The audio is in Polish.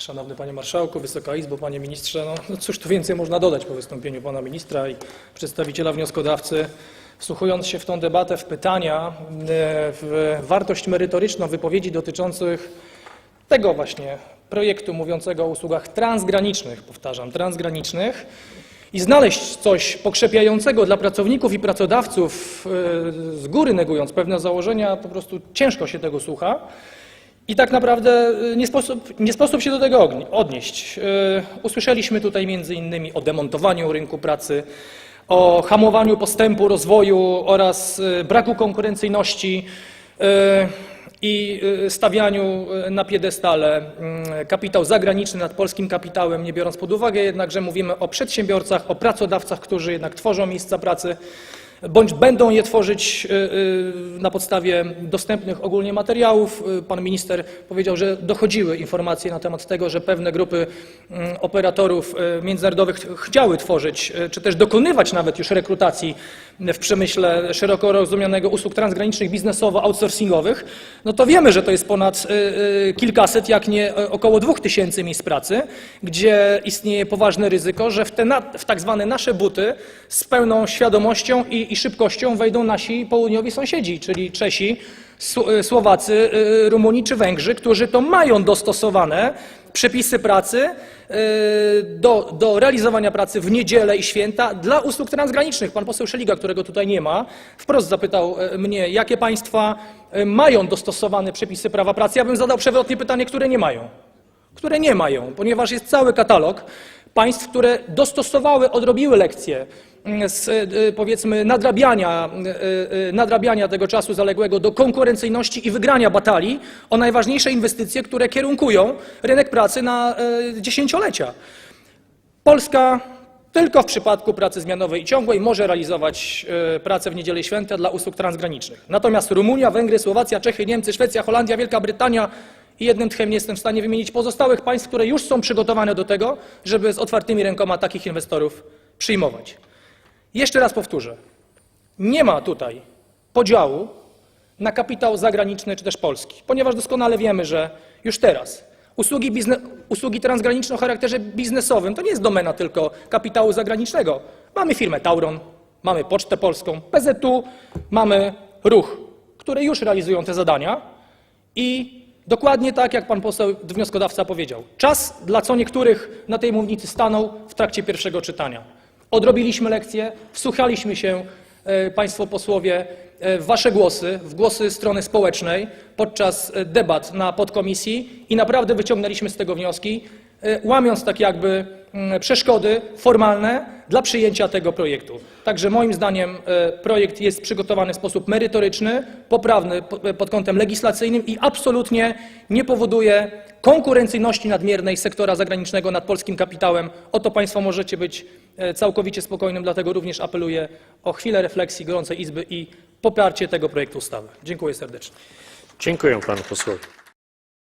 Szanowny Panie Marszałku, Wysoka Izbo, Panie Ministrze, no, no cóż tu więcej można dodać po wystąpieniu Pana Ministra i przedstawiciela wnioskodawcy. Wsłuchując się w tą debatę, w pytania, e, w wartość merytoryczną wypowiedzi dotyczących tego właśnie projektu mówiącego o usługach transgranicznych, powtarzam, transgranicznych, i znaleźć coś pokrzepiającego dla pracowników i pracodawców, e, z góry negując pewne założenia, po prostu ciężko się tego słucha. I tak naprawdę y, nie sposób, nie sposób się do tego odnieść. Y, Usłyszeliśmy tutaj między innymi o demontowaniu rynku pracy, o hamowaniu postępu, rozwoju oraz y, braku konkurencyjności i stawianiu na piedestale kapitał zagraniczny nad polskim kapitałem, nie biorąc pod uwagę jednak, że mówimy o przedsiębiorcach, o pracodawcach, którzy jednak tworzą miejsca pracy bądź będą je tworzyć y, y, na podstawie dostępnych ogólnie materiałów. Y, Pan minister powiedział, że dochodziły informacje na temat tego, że pewne grupy mm, operatorów międzynarodowych ch- chciały tworzyć, czy też dokonywać nawet już rekrutacji w przemyśle szeroko rozumianego usług transgranicznych biznesowo-outsourcingowych, no to wiemy, że to jest ponad y, y, kilkaset, jak nie y, około dwóch tysięcy miejsc pracy, gdzie istnieje poważne ryzyko, że w te w tak zwane nasze buty z pełną świadomością i, i szybkością wejdą nasi południowi sąsiedzi, czyli Czesi, Słowacy, Rumuni czy Węgrzy, którzy to mają dostosowane przepisy pracy y, do, do realizowania pracy w niedzielę i święta dla usług transgranicznych. Pan poseł Szeliga, którego tutaj nie ma, wprost zapytał y, mnie, jakie państwa y, mają dostosowane przepisy prawa pracy. Ja bym zadał przewrotnie pytanie, które nie mają które nie mają, ponieważ jest cały katalog państw, które dostosowały, odrobiły lekcje z y, powiedzmy nadrabiania, y, nadrabiania tego czasu zaległego do konkurencyjności i wygrania batalii o najważniejsze inwestycje, które kierunkują rynek pracy na dziesięciolecia. Polska tylko w przypadku pracy zmianowej i ciągłej może realizować e, pracę w niedzielę święta dla usług transgranicznych. Natomiast Rumunia, Węgry, Słowacja, Czechy, Niemcy, Szwecja, Holandia, Wielka Brytania i jednym tchem nie jestem w stanie wymienić pozostałych państw, które już są przygotowane do tego, żeby z otwartymi rękoma takich inwestorów przyjmować. Jeszcze raz powtórzę. Nie ma tutaj podziału na kapitał zagraniczny czy też polski, ponieważ doskonale wiemy, że już teraz usługi, bizne, usługi transgraniczne o charakterze biznesowym to nie jest domena tylko kapitału zagranicznego. Mamy firmę Tauron, mamy Pocztę Polską, PZU, mamy Ruch, które już realizują te zadania i dokładnie tak, jak pan poseł wnioskodawca powiedział. Czas dla co niektórych na tej mównicy stanął w trakcie pierwszego czytania. Odrobiliśmy lekcję, wsłuchaliśmy się, e, państwo posłowie, e, w wasze głosy, w głosy strony społecznej podczas e, debat na podkomisji i naprawdę wyciągnęliśmy z tego wnioski, łamiąc tak jakby przeszkody formalne dla przyjęcia tego projektu. Także moim zdaniem e, projekt jest przygotowany w sposób merytoryczny, poprawny po- e, pod kątem legislacyjnym i absolutnie nie powoduje konkurencyjności nadmiernej sektora zagranicznego nad polskim kapitałem. O to Państwo możecie być e, całkowicie spokojnym, dlatego również apeluję o chwilę refleksji gorącej Izby i poparcie tego projektu ustawy. Dziękuję serdecznie. Dziękuję panu posłowi.